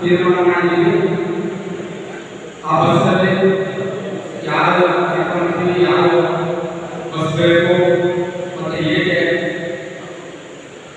ತೀರ್ಮಾನ ಮಾಡಿದ್ದೀವಿ ಆ ಬಸ್ಸಲ್ಲಿ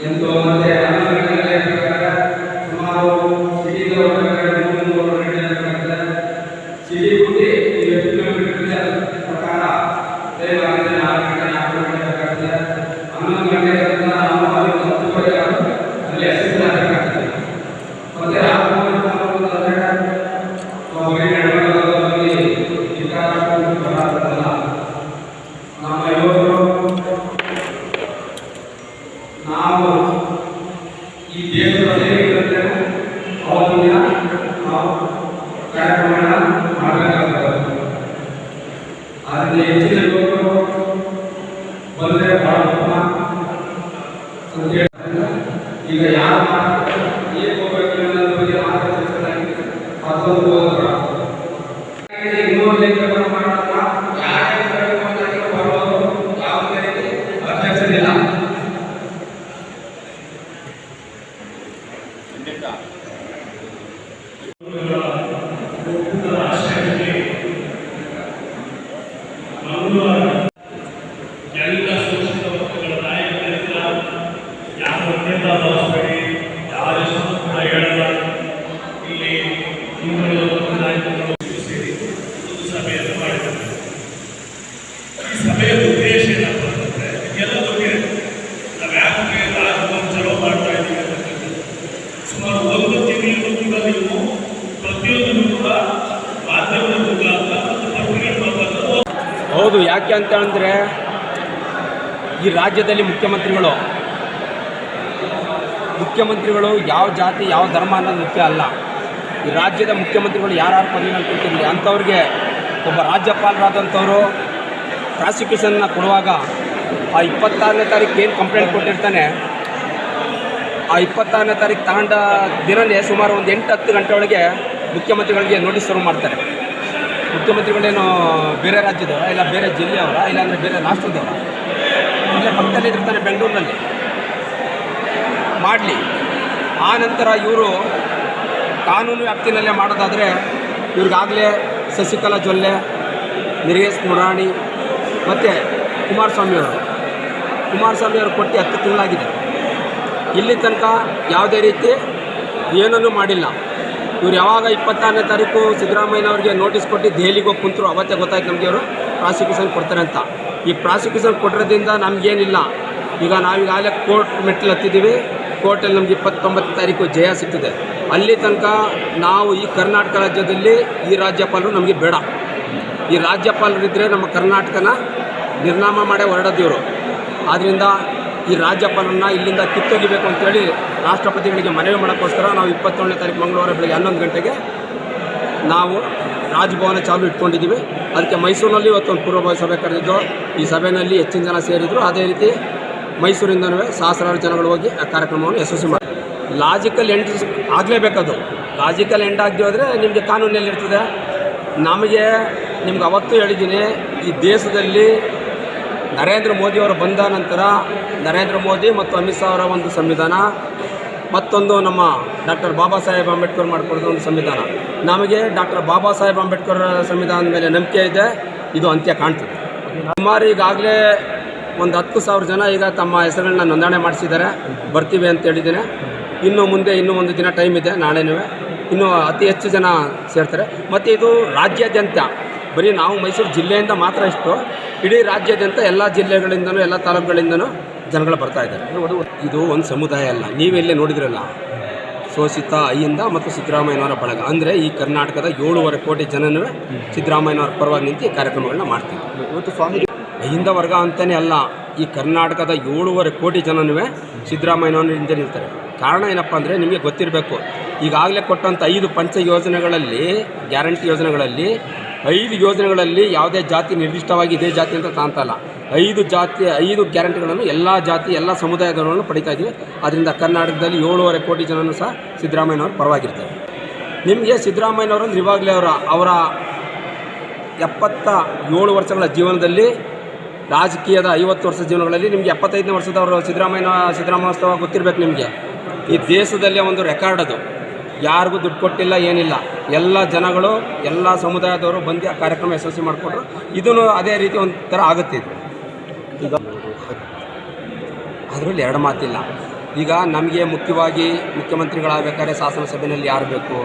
ಎಂದು ಮತ್ತೆ ಹನ್ನೊಂದು ಗಂಟೆಗೆ ಇರ್ಬೇಕಾದ್ರೆ ಸುಮಾರು ಸಿಟಿಗೆ ಹೋಗ್ಬೇಕಾದ್ರೆ ಮೂರು ಮೂರುವರೆ ಗಂಟೆ ಇರ್ಬೇಕಾದ್ರೆ ಸಿಟಿ ಬಿಟ್ಟು ನೀವು ಎಷ್ಟು ಕಿಲೋಮೀಟರ್ ಇದೆ ಅದ್ರ ಪ್ರಕಾರ ದಯಮಾಡಿ ನಾಲ್ಕು ಗಂಟೆ ನಾಲ್ಕು ಗಂಟೆ ಬೇಕಾಗ್ತದೆ ಹನ್ನೊಂದು ಗಂಟೆಯಿಂದ ನಾವು ಅಲ್ಲಿ ಒಂದು ಹತ್ತುವರೆ ಅಲ್ಲಿ ಹಸಿರಾಗಬೇಕಾಗ್ತದೆ ಮತ್ತೆ ರಾತ್ರಿ ಒಬ್ಬರಿಗೆ ನಡವಳಿಕೆಗಳಲ್ಲಿ ವಿಚಾರಗಳು ಬರಲ್ಲ ನಮ್ಮ ಯುವಕರು ನಾವು ಈ ದೇಶದ ಸೇವೆಗಳಂತೆ ಅವತ್ತಿನ ದಿನ ನಾವು ಕಾರ್ಯಕ್ರಮಗಳನ್ನ ಮಾಡಬೇಕಾಗ್ತದೆ ಆದ್ದರಿಂದ ಹೆಚ್ಚಿನ ಯುವಕರು ಬಂದರೆ ಬಹಳ ಉತ್ತಮ ಅಂತ ಹೇಳ್ತಾರೆ ಈಗ ಯಾರು ಮಾಡ್ತಾರೆ ಹೇಗೆ ಹೋಗ್ಬೇಕು ಅನ್ನೋದ್ರ ಬಗ್ಗೆ ಮಾತ್ರ ಚರ್ಚೆಗಳಾಗಿದೆ ಅದೊಂದು ಹೋದ್ರ ಇನ್ನೂರು ಲೇಖನ ಮಾಡೋಣ ಯಾರೇ ಬರಬೇಕು ಅಂತ ಬರ್ಬೋದು ಯಾವುದೇ ರೀತಿ ಅಬ್ಜೆಕ್ಷನ್ ಇಲ್ಲ ಒಕ್ಕೂಟದ ಆಶ್ರಯದಲ್ಲಿ ಮಂಗಳವಾರ ಎಲ್ಲ ಶೋಷಿತ ವರ್ಗಗಳ ನಾಯಕರಿಂದ ಯಾರು ಅತ್ಯಂತ ಭಾವಿಸಬೇಡಿ ಯಾರ ಹೆಸರು ಕೂಡ ಹೇಳಲ್ಲ ಇಲ್ಲಿ ಹಿಂದುಳಿದ ವರ್ಗದ ನಾಯಕರು ಸೇರಿ ಒಂದು ಸಭೆಯನ್ನು ಮಾಡಿದ್ದಾರೆ ಈ ಸಭೆಯ ಉದ್ದೇಶ ಏನಪ್ಪ ಅಂತಂದ್ರೆ ಎಲ್ಲ ಗೊತ್ತಿದೆ ನಾವು ಯಾಕೆ ರಾಜಭವನ ಚಲೋ ಮಾಡ್ತಾ ಇದ್ದೀವಿ ಅಂತಕ್ಕಂಥದ್ದು ಸುಮಾರು ಒಂದು ತಿಂಗಳು ಕೂಡ ನೀವು ಪ್ರತಿಯೊಂದನ್ನು ಕೂಡ ಮಾಧ್ಯಮದ ಮುಖಾಂತರ ಮತ್ತು ಪತ್ರಿಕೆ ಮುಖಾಂತರ ಹೌದು, ಯಾಕೆ ಅಂತ ಅಂದರೆ ಈ ರಾಜ್ಯದಲ್ಲಿ ಮುಖ್ಯಮಂತ್ರಿಗಳು ಮುಖ್ಯಮಂತ್ರಿಗಳು ಯಾವ ಜಾತಿ, ಯಾವ ಧರ್ಮ ಅನ್ನೋದು ಮುಖ್ಯ ಅಲ್ಲ. ಈ ರಾಜ್ಯದ ಮುಖ್ಯಮಂತ್ರಿಗಳು ಯಾರ್ಯಾರು ಪದವಿ ಕೊಟ್ಟಿರಲಿ ಅಂಥವ್ರಿಗೆ ಒಬ್ಬ ರಾಜ್ಯಪಾಲರಾದಂಥವರು ಪ್ರಾಸಿಕ್ಯೂಷನ್ನ ಕೊಡುವಾಗ ಆ ಇಪ್ಪತ್ತಾರನೇ ತಾರೀಕು ಏನು ಕಂಪ್ಲೇಂಟ್ ಕೊಟ್ಟಿರ್ತಾನೆ, ಆ ಇಪ್ಪತ್ತಾರನೇ ತಾರೀಕು ತಗೊಂಡ ದಿನನೇ ಸುಮಾರು ಒಂದು ಎಂಟು ಹತ್ತು ಗಂಟೆ ಒಳಗೆ ಮುಖ್ಯಮಂತ್ರಿಗಳಿಗೆ ನೋಟಿಸ್ ಶುರು ಮಾಡ್ತಾರೆ. ಮುಖ್ಯಮಂತ್ರಿಗಳೇನು ಬೇರೆ ರಾಜ್ಯದವರ, ಇಲ್ಲ ಬೇರೆ ಜಿಲ್ಲೆಯವರ ಇಲ್ಲಾಂದರೆ ಬೇರೆ ರಾಷ್ಟ್ರದವರ. ಇಲ್ಲೇ ಪಕ್ಕದಲ್ಲಿ ಇರ್ತಾರೆ ಬೆಂಗಳೂರಿನಲ್ಲಿ. ಮಾಡಲಿ. ಆ ನಂತರ ಇವರು ಕಾನೂನು ವ್ಯಾಪ್ತಿನಲ್ಲೇ ಮಾಡೋದಾದರೆ ಇವ್ರಿಗಾಗಲೇ ಶಶಿಕಲಾ ಜೊಲ್ಲೆ, ನಿರೇಶ್ ಮುರಾಣಿ, ಮತ್ತು ಕುಮಾರಸ್ವಾಮಿಯವರು ಕುಮಾರಸ್ವಾಮಿಯವರು ಕೊಟ್ಟು ಹತ್ತು ತಿಂಗಳಾಗಿದೆ. ಇಲ್ಲಿ ತನಕ ಯಾವುದೇ ರೀತಿ ಏನನ್ನೂ ಮಾಡಿಲ್ಲ. ಇವ್ರು ಯಾವಾಗ ಇಪ್ಪತ್ತಾರನೇ ತಾರೀಕು ಸಿದ್ದರಾಮಯ್ಯನವ್ರಿಗೆ ನೋಟಿಸ್ ಕೊಟ್ಟು ದೆಹಲಿಗೆ ಹೋಗಿ ಕುಂತರು, ಅವತ್ತೇ ಗೊತ್ತಾಯ್ತು ನಮಗೆ ಅವರು ಪ್ರಾಸಿಕ್ಯೂಷನ್ ಕೊಡ್ತಾರೆ ಅಂತ. ಈ ಪ್ರಾಸಿಕ್ಯೂಷನ್ ಕೊಟ್ಟಿರೋದ್ರಿಂದ ನಮಗೇನಿಲ್ಲ. ಈಗ ನಾವೀಗಾಗಲೇ ಕೋರ್ಟ್ ಮೆಟ್ಲು ಹತ್ತಿದ್ದೀವಿ. ಕೋರ್ಟಲ್ಲಿ ನಮ್ಗೆ ಇಪ್ಪತ್ತೊಂಬತ್ತು ತಾರೀಕು ಜಯ ಸಿಗ್ತದೆ. ಅಲ್ಲಿ ತನಕ ನಾವು ಈ ಕರ್ನಾಟಕ ರಾಜ್ಯದಲ್ಲಿ ಈ ರಾಜ್ಯಪಾಲರು ನಮಗೆ ಬೇಡ. ಈ ರಾಜ್ಯಪಾಲರಿದ್ದರೆ ನಮ್ಮ ಕರ್ನಾಟಕನ ನಿರ್ನಾಮ ಮಾಡೇ ಹೊರಡೋದಿವರು ಆದ್ದರಿಂದ ಈ ರಾಜ್ಯಪಾಲರನ್ನ ಇಲ್ಲಿಂದ ಕಿತ್ತೊಗಿಬೇಕು ಅಂತೇಳಿ ರಾಷ್ಟ್ರಪತಿಗಳಿಗೆ ಮನವಿ ಮಾಡೋಕ್ಕೋಸ್ಕರ ನಾವು ಇಪ್ಪತ್ತೇಳನೇ ತಾರೀಕು ಮಂಗಳವಾರ ಬೆಳಗ್ಗೆ ಹನ್ನೊಂದು ಗಂಟೆಗೆ ನಾವು ರಾಜಭವನ ಚಾಲು ಇಟ್ಕೊಂಡಿದ್ದೀವಿ. ಅದಕ್ಕೆ ಮೈಸೂರಿನಲ್ಲಿ ಇವತ್ತೊಂದು ಪೂರ್ವಭಾವಿ ಸಭೆ ಕರೆದಿದ್ದು, ಈ ಸಭೆಯಲ್ಲಿ ಹೆಚ್ಚಿನ ಜನ ಸೇರಿದ್ರು. ಅದೇ ರೀತಿ ಮೈಸೂರಿಂದನೂ ಸಹಸ್ರಾರು ಜನಗಳು ಹೋಗಿ ಆ ಕಾರ್ಯಕ್ರಮವನ್ನು ಯಶಸ್ವಿ ಮಾಡಿ. ಲಾಜಿಕಲ್ ಎಂಡ್ ಆಗಲೇಬೇಕದು. ಲಾಜಿಕಲ್ ಎಂಡ್ ಆಗದೆ ಹೋದರೆ ನಿಮಗೆ ಕಾನೂನಲ್ಲಿ ಇರ್ತದೆ. ನಮಗೆ ನಿಮ್ಗೆ ಅವತ್ತು ಹೇಳಿದ್ದೀನಿ, ಈ ದೇಶದಲ್ಲಿ ನರೇಂದ್ರ ಮೋದಿಯವರು ಬಂದ ನಂತರ ನರೇಂದ್ರ ಮೋದಿ ಮತ್ತು ಅಮಿತ್ ಶಾ ಅವರ ಒಂದು ಸಂವಿಧಾನ, ಮತ್ತೊಂದು ನಮ್ಮ ಡಾಕ್ಟರ್ ಬಾಬಾ ಸಾಹೇಬ್ ಅಂಬೇಡ್ಕರ್ ಮಾಡಿಕೊಡಿದ ಒಂದು ಸಂವಿಧಾನ. ನಮಗೆ ಡಾಕ್ಟರ್ ಬಾಬಾ ಸಾಹೇಬ್ ಅಂಬೇಡ್ಕರ್ ಸಂವಿಧಾನದ ಮೇಲೆ ನಂಬಿಕೆ ಇದೆ, ಇದು ಅಂತ್ಯ ಕಾಣ್ತದೆ. ಸುಮಾರು ಈಗಾಗಲೇ ಒಂದು ಹತ್ತು ಸಾವಿರ ಜನ ಈಗ ತಮ್ಮ ಹೆಸರುಗಳನ್ನ ನೋಂದಣಿ ಮಾಡಿಸಿದ್ದಾರೆ, ಬರ್ತೀವಿ ಅಂತ ಹೇಳಿದ್ದೇನೆ. ಇನ್ನು ಮುಂದೆ ಇನ್ನೂ ಒಂದು ದಿನ ಟೈಮ್ ಇದೆ, ನಾಳೆನೂ. ಇನ್ನೂ ಅತಿ ಹೆಚ್ಚು ಜನ ಸೇರ್ತಾರೆ. ಮತ್ತು ಇದು ರಾಜ್ಯಾದ್ಯಂತ. ಬರೀ ನಾವು ಮೈಸೂರು ಜಿಲ್ಲೆಯಿಂದ ಮಾತ್ರ ಇಷ್ಟು. ಇಡೀ ರಾಜ್ಯಾದ್ಯಂತ ಎಲ್ಲ ಜಿಲ್ಲೆಗಳಿಂದನೂ ಎಲ್ಲ ತಾಲೂಕುಗಳಿಂದನೂ ಜನಗಳು ಬರ್ತಾ ಇದ್ದಾರೆ. ಇದು ಒಂದು ಸಮುದಾಯ ಅಲ್ಲ. ನೀವೆಲ್ಲೇ ನೋಡಿದ್ರಲ್ಲ? ಶೋಷಿತ ಅಯ್ಯಿಂದ ಮತ್ತು ಸಿದ್ದರಾಮಯ್ಯನವರ ಬಳಗ. ಅಂದರೆ ಈ ಕರ್ನಾಟಕದ ಏಳೂವರೆ ಕೋಟಿ ಜನನೂ ಸಿದ್ದರಾಮಯ್ಯನವರ ಪರವಾಗಿ ನಿಂತು ಈ ಕಾರ್ಯಕ್ರಮಗಳನ್ನ ಮಾಡ್ತೀವಿ ಇವತ್ತು ಸ್ವಾಮಿ ಅಹಿಂದ ವರ್ಗ ಅಂತಲೇ ಅಲ್ಲ. ಈ ಕರ್ನಾಟಕದ ಏಳೂವರೆ ಕೋಟಿ ಜನನೂ ಸಿದ್ದರಾಮಯ್ಯನವರ ಹಿಂದೆ ನಿಲ್ತಾರೆ. ಕಾರಣ ಏನಪ್ಪ ಅಂದರೆ ನಿಮಗೆ ಗೊತ್ತಿರಬೇಕು. ಈಗಾಗಲೇ ಕೊಟ್ಟಂಥ ಐದು ಪಂಚ ಯೋಜನೆಗಳಲ್ಲಿ ಗ್ಯಾರಂಟಿ ಯೋಜನೆಗಳಲ್ಲಿ ಐದು ಯೋಜನೆಗಳಲ್ಲಿ ಯಾವುದೇ ಜಾತಿ ನಿರ್ದಿಷ್ಟವಾಗಿ ಇದೇ ಜಾತಿ ಅಂತ ತಾಂತಲ್ಲ ಐದು ಜಾತಿ, ಐದು ಗ್ಯಾರಂಟಿಗಳನ್ನು ಎಲ್ಲ ಜಾತಿ, ಎಲ್ಲ ಸಮುದಾಯದವರನ್ನು ಪಡಿತಾ ಇದ್ದೀವಿ. ಅದರಿಂದ ಕರ್ನಾಟಕದಲ್ಲಿ ಏಳೂವರೆ ಕೋಟಿ ಜನನೂ ಸಹ ಸಿದ್ದರಾಮಯ್ಯನವರು ಪರವಾಗಿರ್ತಾರೆ. ನಿಮಗೆ ಸಿದ್ದರಾಮಯ್ಯನವರು ಅಂದರೆ ಇವಾಗಲೇ ಅವರ ಅವರ ಎಪ್ಪತ್ತ ಏಳು ವರ್ಷಗಳ ಜೀವನದಲ್ಲಿ ರಾಜಕೀಯದ ಐವತ್ತು ವರ್ಷ ಜೀವನಗಳಲ್ಲಿ ನಿಮಗೆ ಎಪ್ಪತ್ತೈದನೇ ವರ್ಷದವರು ಸಿದ್ದರಾಮಯ್ಯ ಸಿದ್ದರಾಮಯ್ಯ ಗೊತ್ತಿರಬೇಕು ನಿಮಗೆ. ಈ ದೇಶದಲ್ಲೇ ಒಂದು ರೆಕಾರ್ಡ್ ಅದು. ಯಾರಿಗೂ ದುಡ್ಡು ಕೊಟ್ಟಿಲ್ಲ, ಏನಿಲ್ಲ. ಎಲ್ಲ ಜನಗಳು, ಎಲ್ಲ ಸಮುದಾಯದವರು ಬಂದು ಆ ಕಾರ್ಯಕ್ರಮ ಯಶಸ್ವಿ ಮಾಡಿಕೊಟ್ರು. ಇದೂ ಅದೇ ರೀತಿ ಒಂಥರ ಆಗುತ್ತೆ ಈಗ ಅದರಲ್ಲಿ ಎರಡು ಮಾತಿಲ್ಲ. ಈಗ ನಮಗೆ ಮುಖ್ಯವಾಗಿ ಮುಖ್ಯಮಂತ್ರಿಗಳಾಗಬೇಕಾದ್ರೆ ಶಾಸನ ಸಭೆಯಲ್ಲಿ ಯಾರು ಬೇಕು?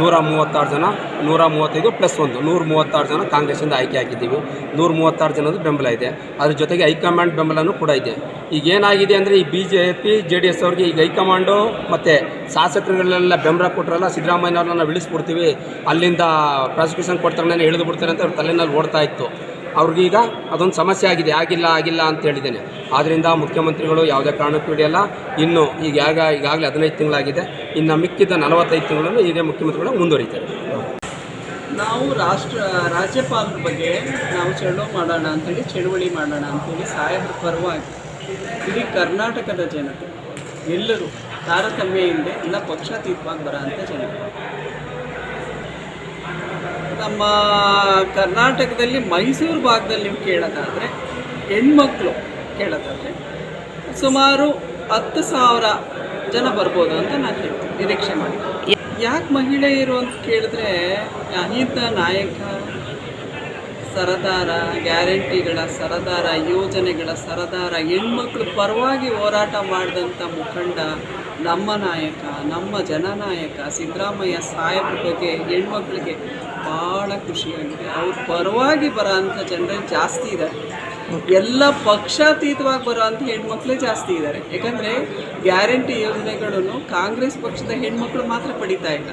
ನೂರ ಮೂವತ್ತಾರು ಜನ ನೂರ ಮೂವತ್ತೈದು ಪ್ಲಸ್ ಒಂದು ನೂರ ಮೂವತ್ತಾರು ಜನ ಕಾಂಗ್ರೆಸ್ಸಿಂದ ಆಯ್ಕೆ ಆಗಿದ್ದೀವಿ. ನೂರ ಮೂವತ್ತಾರು ಜನದ ಬೆಂಬಲ ಇದೆ. ಅದ್ರ ಜೊತೆಗೆ ಹೈಕಮಾಂಡ್ ಬೆಂಬಲನೂ ಕೂಡ ಇದೆ. ಈಗ ಏನಾಗಿದೆ ಅಂದರೆ ಈ B J P J D S ಅವ್ರಿಗೆ ಈಗ ಹೈಕಮಾಂಡು ಮತ್ತು ಶಾಸಕರುಗಳೆಲ್ಲ ಬೆಂಬಲ ಕೊಟ್ಟರಲ್ಲ ಸಿದ್ದರಾಮಯ್ಯನವ್ರನ್ನ ನಾವು ಇಳಿಸ್ಬಿಡ್ತೀವಿ. ಅಲ್ಲಿಂದ ಪ್ರಾಸಿಕ್ಯೂಷನ್ ಕೊಡ್ತಾರೆ ಇಳಿದು ಬಿಡ್ತಾರೆ ಅಂತ ಅವ್ರ ತಲೆನಲ್ಲಿ ಓಡ್ತಾ ಇತ್ತು. ಅವ್ರಿಗೀಗ ಅದೊಂದು ಸಮಸ್ಯೆ ಆಗಿದೆ. ಆಗಿಲ್ಲ ಆಗಿಲ್ಲ ಅಂತ ಹೇಳಿದ್ದೇನೆ. ಆದ್ದರಿಂದ ಮುಖ್ಯಮಂತ್ರಿಗಳು ಯಾವುದೇ ಕಾರಣಕ್ಕೂ ಹಿಡಿಯಲ್ಲ. ಇನ್ನು ಈಗ ಯಾಗ, ಈಗಾಗಲೇ ಹದಿನೈದು ತಿಂಗಳಾಗಿದೆ. ಇನ್ನು ಮಿಕ್ಕಿದ ನಲವತ್ತೈದು ತಿಂಗಳನ್ನು ಇದೇ ಮುಖ್ಯಮಂತ್ರಿಗಳು ಮುಂದುವರಿತಾರೆ. ನಾವು ರಾಷ್ಟ್ರ, ರಾಜ್ಯಪಾಲರ ಬಗ್ಗೆ ನಾವು ಚಳುವ ಮಾಡೋಣ ಅಂಥೇಳಿ ಚಳುವಳಿ ಮಾಡೋಣ ಅಂಥೇಳಿ ಸಾಹೇಬ್ರ ಪರವಾಗಿ ಇಡೀ ಕರ್ನಾಟಕದ ಜನತೆ, ಎಲ್ಲರೂ ತಾರತಮ್ಯ ಇಲ್ಲದೆ ಇಲ್ಲ ಪಕ್ಷಾತೀತವಾಗಿ ಬರೋ ಅಂತ ಜನತೆ ನಮ್ಮ ಕರ್ನಾಟಕದಲ್ಲಿ ಮೈಸೂರು ಭಾಗದಲ್ಲಿ ನೀವು ಕೇಳೋದಾದರೆ ಹೆಣ್ಮಕ್ಳು ಕೇಳೋದಾದರೆ ಸುಮಾರು ಹತ್ತು ಸಾವಿರ ಜನ ಬರ್ಬೋದು ಅಂತ ನಾನು ಹೇಳ್ತೀನಿ, ನಿರೀಕ್ಷೆ ಮಾಡಿ. ಯಾಕೆ ಮಹಿಳೆಯರು ಅಂತ ಕೇಳಿದ್ರೆ, ಅಹಿತ ನಾಯಕ, ಸರದಾರ, ಗ್ಯಾರಂಟಿಗಳ ಸರದಾರ, ಯೋಜನೆಗಳ ಸರದಾರ, ಹೆಣ್ಮಕ್ಳು ಪರವಾಗಿ ಹೋರಾಟ ಮಾಡಿದಂಥ ಮುಖಂಡ ನಮ್ಮ ನಾಯಕ, ನಮ್ಮ ಜನನಾಯಕ ಸಿದ್ದರಾಮಯ್ಯ ಸಾಹೇಬ್ರ ಬಗ್ಗೆ ಹೆಣ್ಮಕ್ಳಿಗೆ ಭಾಳ ಖುಷಿಯಾಗಿದೆ. ಅವ್ರ ಪರವಾಗಿ ಬರೋ ಅಂಥ ಜನರೇ ಜಾಸ್ತಿ ಇದ್ದಾರೆ ಎಲ್ಲ ಪಕ್ಷಾತೀತವಾಗಿ ಬರೋ ಅಂಥ ಹೆಣ್ಮಕ್ಳೇ ಜಾಸ್ತಿ ಇದ್ದಾರೆ ಯಾಕಂದರೆ ಗ್ಯಾರಂಟಿ ಯೋಜನೆಗಳನ್ನು ಕಾಂಗ್ರೆಸ್ ಪಕ್ಷದ ಹೆಣ್ಮಕ್ಳು ಮಾತ್ರ ಪಡಿತಾ ಇಲ್ಲ.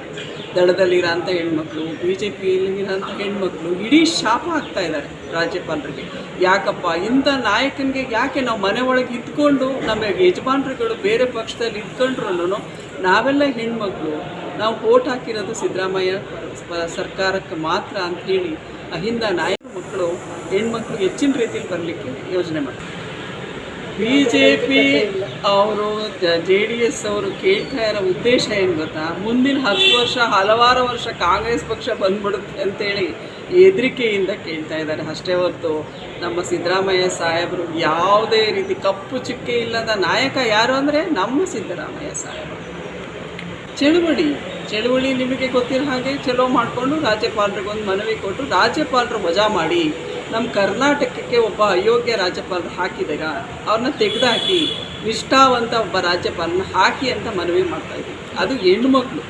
ದಳದಲ್ಲಿರೋಂಥ ಹೆಣ್ಮಕ್ಳು ಬಿ ಜೆ ಪಿಯಲ್ಲಿರೋಂಥ ಹೆಣ್ಮಕ್ಳು ಇಡೀ ಶಾಪ ಆಗ್ತಾ ಇದ್ದಾರೆ ರಾಜ್ಯಪಾಲರಿಗೆ. ಯಾಕಪ್ಪ ಇಂಥ ನಾಯಕನಿಗೆ ಯಾಕೆ ನಾವು ಮನೆ ಒಳಗೆ ಇದ್ಕೊಂಡು ನಮ್ಮ ಯಜಮಾನ್ರುಗಳು ಬೇರೆ ಪಕ್ಷದಲ್ಲಿ ಇದ್ಕೊಂಡ್ರು ನಾವೆಲ್ಲ ಹೆಣ್ಮಕ್ಳು ನಾವು ಓಟ್ ಹಾಕಿರೋದು ಸಿದ್ದರಾಮಯ್ಯ ಸರ್ಕಾರಕ್ಕೆ ಮಾತ್ರ ಅಂತ ಹೇಳಿ ಅಹಿಂದ ನಾಯಕ ಮಕ್ಕಳು ಹೆಣ್ಮಕ್ಳು ಹೆಚ್ಚಿನ ರೀತಿಯಲ್ಲಿ ಬರಲಿಕ್ಕೆ ಯೋಜನೆ ಮಾಡ್ತಾರೆ. ಬಿ ಜೆ ಪಿ ಅವರು, ಜೆ ಡಿ ಎಸ್ ಅವರು ಕೇಳ್ತಾ ಇರೋ ಉದ್ದೇಶ ಏನು ಗೊತ್ತಾ? ಮುಂದಿನ ಹತ್ತು ವರ್ಷ, ಹಲವಾರು ವರ್ಷ ಕಾಂಗ್ರೆಸ್ ಪಕ್ಷ ಬಂದ್ಬಿಡುತ್ತೆ ಅಂತೇಳಿ ಹೆದರಿಕೆಯಿಂದ ಕೇಳ್ತಾ ಇದ್ದಾರೆ. ಅಷ್ಟೇ ಹೊರತು ನಮ್ಮ ಸಿದ್ದರಾಮಯ್ಯ ಸಾಹೇಬರು ಯಾವುದೇ ರೀತಿ ಕಪ್ಪು ಚುಕ್ಕೆ ಇಲ್ಲದ ನಾಯಕ ಯಾರು ಅಂದರೆ ನಮ್ಮ ಸಿದ್ದರಾಮಯ್ಯ ಸಾಹೇಬರು. ಚಳುವಳಿ ಚಳುವಳಿ ನಿಮಗೆ ಗೊತ್ತಿರೋ ಹಾಗೆ ಚಲೋ ಮಾಡಿಕೊಂಡು ರಾಜ್ಯಪಾಲರಿಗೊಂದು ಮನವಿ ಕೊಟ್ಟು ರಾಜ್ಯಪಾಲರು ವಜಾ ಮಾಡಿ. ನಮ್ಮ ಕರ್ನಾಟಕಕ್ಕೆ ಒಬ್ಬ ಅಯೋಗ್ಯ ರಾಜ್ಯಪಾಲ ಹಾಕಿದಾಗ ಅವ್ರನ್ನ ತೆಗೆದುಹಾಕಿ ನಿಷ್ಠಾವಂತ ಒಬ್ಬ ರಾಜ್ಯಪಾಲನ ಹಾಕಿ ಅಂತ ಮನವಿ ಮಾಡ್ತಾ ಇದ್ದೀವಿ ಅದು ಹೆಣ್ಮಕ್ಳು.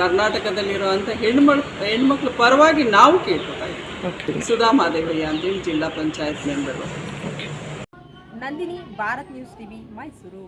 ಕರ್ನಾಟಕದಲ್ಲಿರುವಂಥ ಹೆಣ್ಮಕ್ಳು ಹೆಣ್ಮಕ್ಳು ಪರವಾಗಿ ನಾವು ಕೇಳ್ಕೊತಾ ಇದ್ದೀವಿ ಸುಧಾ ಮಾದೇವಯ್ಯ ಅಂತೇಳಿ ಜಿಲ್ಲಾ panchayat member. Nandini Bharat news TV Mysuru.